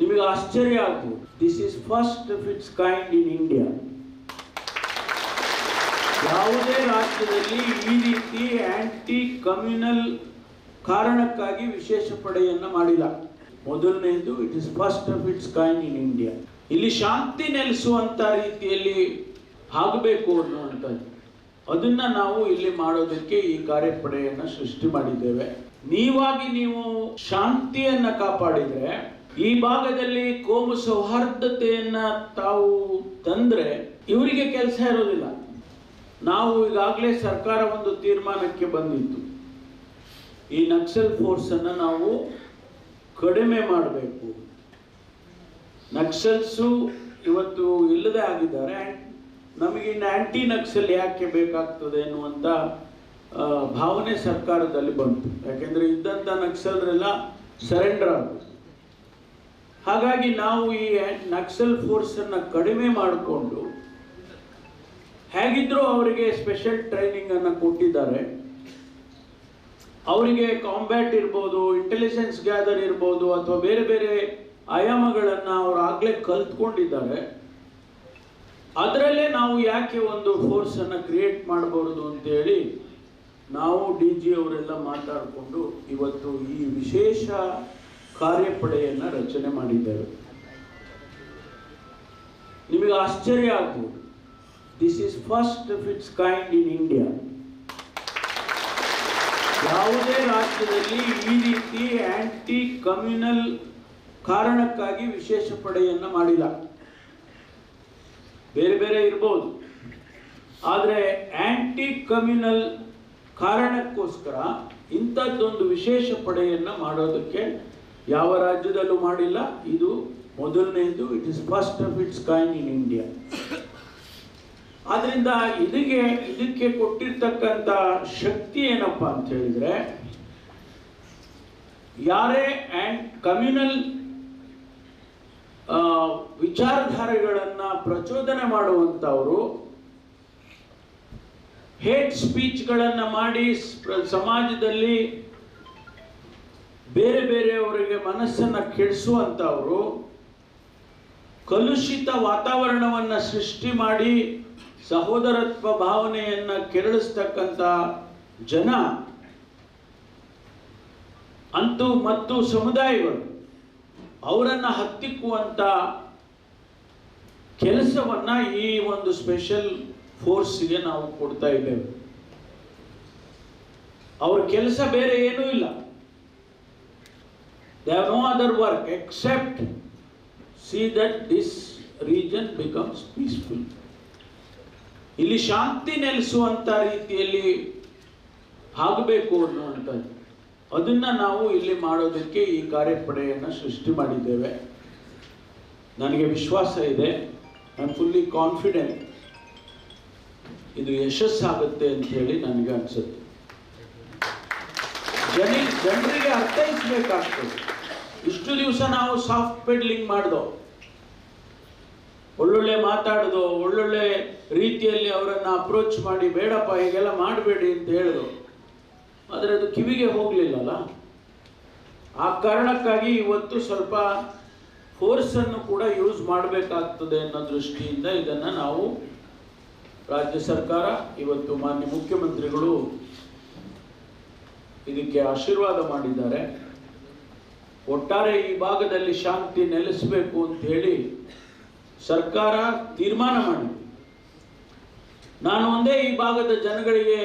ನಿಮಗೆ ಆಶ್ಚರ್ಯ ಆಗ್ಬೋದು this is first of its kind in India ಯಾವುದೇ ರಾಜ್ಯದಲ್ಲಿ ಈ ರೀತಿ ಆಂಟಿ ಕಮ್ಯುನಲ್ ಕಾರಣಕ್ಕಾಗಿ ವಿಶೇಷ ಪಡೆಯನ್ನು ಮಾಡಿಲ್ಲ. ಮೊದಲನೇದು it is first of its kind in India ಇಲ್ಲಿ ಶಾಂತಿ ನೆಲೆಸುವಂತ ರೀತಿಯಲ್ಲಿ ಆಗಬೇಕು ಅನ್ನುವಂಥದ್ದು. ಅದನ್ನ ನಾವು ಇಲ್ಲಿ ಮಾಡೋದಕ್ಕೆ ಈ ಕಾರ್ಯಪಡೆಯನ್ನು ಸೃಷ್ಟಿ ಮಾಡಿದ್ದೇವೆ. ನೀವಾಗಿ ನೀವು ಶಾಂತಿಯನ್ನ ಕಾಪಾಡಿದ್ರೆ ಈ ಭಾಗದಲ್ಲಿ ಕೋಮು ಸೌಹಾರ್ದತೆಯನ್ನ ತಾವು ತಂದ್ರೆ ಇವರಿಗೆ ಕೆಲಸ ಇರೋದಿಲ್ಲ. ನಾವು ಈಗಾಗಲೇ ಸರ್ಕಾರ ಒಂದು ತೀರ್ಮಾನಕ್ಕೆ ಬಂದಿತ್ತು. ಈ ನಕ್ಸಲ್ ಫೋರ್ಸ್ ಅನ್ನ ನಾವು ಕಡಿಮೆ ಮಾಡಬೇಕು. ನಕ್ಸಲ್ಸು ಇವತ್ತು ಇಲ್ಲದೆ ಆಗಿದ್ದಾರೆ. ನಮಗೆ ಇನ್ನು ಆಂಟಿ ನಕ್ಸಲ್ ಯಾಕೆ ಬೇಕಾಗ್ತದೆ ಎನ್ನುವಂಥ ಭಾವನೆ ಸರ್ಕಾರದಲ್ಲಿ ಬಂತು. ಯಾಕೆಂದರೆ ಇದ್ದಂಥ ನಕ್ಸಲ್ರೆಲ್ಲ ಸರೆಂಡರ್ ಆಗುತ್ತೆ ಹಾಗಾಗಿ ನಾವು ಈ ನಕ್ಸಲ್ ಫೋರ್ಸ್ ಅನ್ನ ಕಡಿಮೆ ಮಾಡಿಕೊಂಡು ಹೇಗಿದ್ದರೂ ಅವರಿಗೆ ಸ್ಪೆಷಲ್ ಟ್ರೈನಿಂಗ್ ಅನ್ನು ಕೊಟ್ಟಿದ್ದಾರೆ. ಅವರಿಗೆ ಕಾಂಬ್ಯಾಟ್ ಇರ್ಬೋದು ಇಂಟೆಲಿಜೆನ್ಸ್ ಗ್ಯಾದರ್ ಇರ್ಬೋದು, ಅಥವಾ ಬೇರೆ ಬೇರೆ ಆಯಾಮಗಳನ್ನು ಅವರು ಆಗಲೇ ಕಲ್ತ್ಕೊಂಡಿದ್ದಾರೆ. ಅದರಲ್ಲೇ ನಾವು ಯಾಕೆ ಒಂದು ಫೋರ್ಸ್ ಅನ್ನು ಕ್ರಿಯೇಟ್ ಮಾಡಬಾರ್ದು ಅಂತೇಳಿ ನಾವು ಡಿ ಜಿ ಅವರೆಲ್ಲ ಮಾತಾಡಿಕೊಂಡು ಇವತ್ತು ಈ ವಿಶೇಷ ಕಾರ್ಯಪಡೆಯನ್ನು ರಚನೆ ಮಾಡಿದ್ದಾರೆ. ನಿಮಗೆ ಆಶ್ಚರ್ಯ ಆಗ್ಬೋದು. This is first of its kind in India ಯಾವುದೇ ರಾಜ್ಯದಲ್ಲಿ ಈ ರೀತಿ ಆಂಟಿ ಕಮ್ಯುನಲ್ ಕಾರಣಕ್ಕಾಗಿ ವಿಶೇಷ ಪಡೆಯನ್ನು ಮಾಡಿಲ್ಲ. ಬೇರೆ ಬೇರೆ ಇರ್ಬೋದು. ಆದರೆ ಆಂಟಿ ಕಮ್ಯುನಲ್ ಕಾರಣಕ್ಕೋಸ್ಕರ ಇಂಥದ್ದೊಂದು ವಿಶೇಷ ಪಡೆಯನ್ನು ಮಾಡೋದಕ್ಕೆ ಯಾವ ರಾಜ್ಯದಲ್ಲೂ ಮಾಡಿಲ್ಲ. ಇದು ಮೊದಲನೇದು. It is first of its kind in India ಆದ್ರಿಂದ ಇದಕ್ಕೆ ಇದಕ್ಕೆ ಕೊಟ್ಟಿರ್ತಕ್ಕಂಥ ಶಕ್ತಿ ಏನಪ್ಪ ಅಂತ ಹೇಳಿದ್ರೆ, ಯಾರೇ ಆ್ಯಂಡ್ ಕಮ್ಯುನಲ್ ವಿಚಾರಧಾರೆಗಳನ್ನು ಪ್ರಚೋದನೆ ಮಾಡುವಂಥವರು ಹೇಟ್ ಸ್ಪೀಚ್ಗಳನ್ನು ಮಾಡಿ ಸಮಾಜದಲ್ಲಿ ಬೇರೆ ಬೇರೆಯವರಿಗೆ ಮನಸ್ಸನ್ನು ಕೆಡಿಸುವಂಥವರು ಕಲುಷಿತ ವಾತಾವರಣವನ್ನ ಸೃಷ್ಟಿ ಮಾಡಿ ಸಹೋದರತ್ವ ಭಾವನೆಯನ್ನ ಕೆರಳಿಸ್ತಕ್ಕಂಥ ಜನ ಅಂತೂ ಮತ್ತು ಸಮುದಾಯಗಳು ಅವರನ್ನು ಹತ್ತಿಕ್ಕುವಂಥ ಕೆಲಸವನ್ನ ಈ ಒಂದು ಸ್ಪೆಷಲ್ ಫೋರ್ಸ್ಗೆ ನಾವು ಕೊಡ್ತಾ ಇದ್ದೇವೆ. ಅವ್ರ ಕೆಲಸ ಬೇರೆ ಏನೂ ಇಲ್ಲ. They have no other work except see that this region becomes peaceful ಇಲ್ಲಿ ಶಾಂತಿ ನೆಲೆಸುವಂಥ ರೀತಿಯಲ್ಲಿ ಆಗಬೇಕು ಅನ್ನುವಂಥದ್ದು. ಅದನ್ನು ನಾವು ಇಲ್ಲಿ ಮಾಡೋದಕ್ಕೆ ಈ ಕಾರ್ಯಪಡೆಯನ್ನು ಸೃಷ್ಟಿ ಮಾಡಿದ್ದೇವೆ. ನನಗೆ ವಿಶ್ವಾಸ ಇದೆ. ಐ ಫುಲ್ಲಿ ಕಾನ್ಫಿಡೆಂಟ್ ಇದು ಯಶಸ್ಸಾಗುತ್ತೆ ಅಂತ ಹೇಳಿ ನನಗೆ ಅನಿಸುತ್ತೆ. ಜನ ಜನರಿಗೆ ಅರ್ಥೈಸ್ಬೇಕಾಗ್ತದೆ. ಇಷ್ಟು ದಿವಸ ನಾವು ಸಾಫ್ಟ್ ಪೆಡ್ಲಿಂಗ್ ಮಾಡ್ದೋ, ಒಳ್ಳೊಳ್ಳೆ ಮಾತಾಡಿದೋ, ಒಳ್ಳೊಳ್ಳೆ ರೀತಿಯಲ್ಲಿ ಅವರನ್ನ ಅಪ್ರೋಚ್ ಮಾಡಿ, ಬೇಡಪ್ಪ, ಹೀಗೆಲ್ಲ ಮಾಡಬೇಡಿ ಅಂತ ಹೇಳಿದ್ರು. ಆದರೆ ಅದು ಕಿವಿಗೆ ಹೋಗ್ಲಿಲ್ಲಲ್ಲ. ಆ ಕಾರಣಕ್ಕಾಗಿ ಇವತ್ತು ಸ್ವಲ್ಪ ಫೋರ್ಸನ್ನು ಕೂಡ ಯೂಸ್ ಮಾಡಬೇಕಾಗ್ತದೆ ಅನ್ನೋ ದೃಷ್ಟಿಯಿಂದ ಇದನ್ನು ನಾವು ರಾಜ್ಯ ಸರ್ಕಾರ, ಇವತ್ತು ಮಾನ್ಯ ಮುಖ್ಯಮಂತ್ರಿಗಳು ಇದಕ್ಕೆ ಆಶೀರ್ವಾದ ಮಾಡಿದ್ದಾರೆ. ಒಟ್ಟಾರೆ ಈ ಭಾಗದಲ್ಲಿ ಶಾಂತಿ ನೆಲೆಸಬೇಕು ಅಂತ ಹೇಳಿ ಸರ್ಕಾರ ತೀರ್ಮಾನ ಮಾಡಿದೆ. ನಾನು ಒಂದೇ ಈ ಭಾಗದ ಜನಗಳಿಗೆ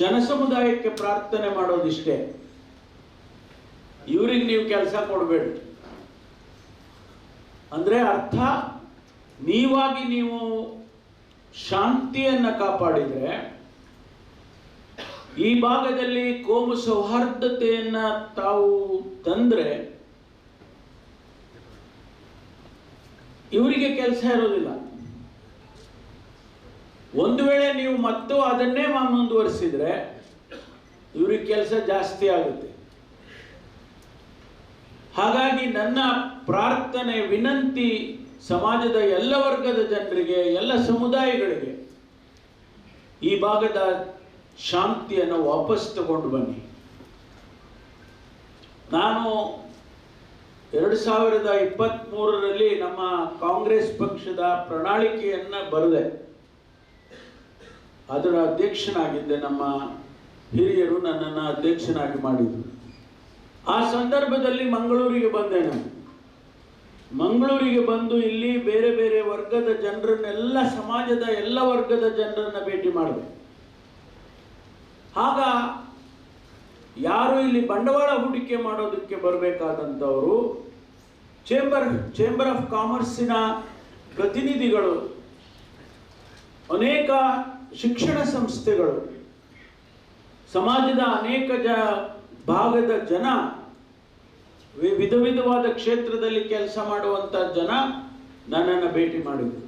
ಜನಸಮುದಾಯಕ್ಕೆ ಪ್ರಾರ್ಥನೆ ಮಾಡೋದಿಷ್ಟೇ. ಇವ್ರಿಗೆ ನೀವು ಕೆಲಸ ಕೊಡಬೇಡಿ. ಅಂದ್ರೆ ಅರ್ಥ, ನೀವಾಗಿ ನೀವು ಶಾಂತಿಯನ್ನು ಕಾಪಾಡಿದ್ರೆ ಈ ಭಾಗದಲ್ಲಿ ಕೋಮು ಸೌಹಾರ್ದತೆಯನ್ನ ತಾವು ತಂದ್ರೆ ಇವರಿಗೆ ಕೆಲಸ ಇರೋದಿಲ್ಲ. ಒಂದು ವೇಳೆ ನೀವು ಮತ್ತು ಅದನ್ನೇ ಮುಂದುವರಿಸಿದ್ರೆ ಇವ್ರಿಗೆ ಕೆಲಸ ಜಾಸ್ತಿ ಆಗುತ್ತೆ. ಹಾಗಾಗಿ ನನ್ನ ಪ್ರಾರ್ಥನೆ, ವಿನಂತಿ ಸಮಾಜದ ಎಲ್ಲ ವರ್ಗದ ಜನರಿಗೆ, ಎಲ್ಲ ಸಮುದಾಯಗಳಿಗೆ ಈ ಭಾಗದ ಶಾಂತಿಯನ್ನು ವಾಪಸ್ ತಗೊಂಡು ಬನ್ನಿ. ನಾನು ಎರಡು ಸಾವಿರದ ಇಪ್ಪತ್ತ್ಮೂರರಲ್ಲಿ ನಮ್ಮ ಕಾಂಗ್ರೆಸ್ ಪಕ್ಷದ ಪ್ರಣಾಳಿಕೆಯನ್ನು ಬರೆದೆ. ಅದರ ಅಧ್ಯಕ್ಷನಾಗಿದ್ದೆ ನಮ್ಮ ಹಿರಿಯರು ನನ್ನನ್ನು ಅಧ್ಯಕ್ಷನಾಗಿ ಮಾಡಿದರು. ಆ ಸಂದರ್ಭದಲ್ಲಿ ಮಂಗಳೂರಿಗೆ ಬಂದೆ ನಾನು. ಮಂಗಳೂರಿಗೆ ಬಂದು ಇಲ್ಲಿ ಬೇರೆ ಬೇರೆ ವರ್ಗದ ಜನರನ್ನೆಲ್ಲ, ಸಮಾಜದ ಎಲ್ಲ ವರ್ಗದ ಜನರನ್ನು ಭೇಟಿ ಮಾಡಿದೆ. ಆಗ ಯಾರು ಇಲ್ಲಿ ಬಂಡವಾಳ ಹೂಡಿಕೆ ಮಾಡೋದಕ್ಕೆ ಬರಬೇಕಾದಂಥವರು ಚೇಂಬರ್ ಚೇಂಬರ್ ಆಫ್ ಕಾಮರ್ಸಿನ ಪ್ರತಿನಿಧಿಗಳು, ಅನೇಕ ಶಿಕ್ಷಣ ಸಂಸ್ಥೆಗಳು, ಸಮಾಜದ ಅನೇಕ ಜ, ಭಾಗದ ಜನ ವಿಧ ವಿಧವಾದ ಕ್ಷೇತ್ರದಲ್ಲಿ ಕೆಲಸ ಮಾಡುವಂಥ ಜನ ನನ್ನನ್ನು ಭೇಟಿ ಮಾಡಿದರು.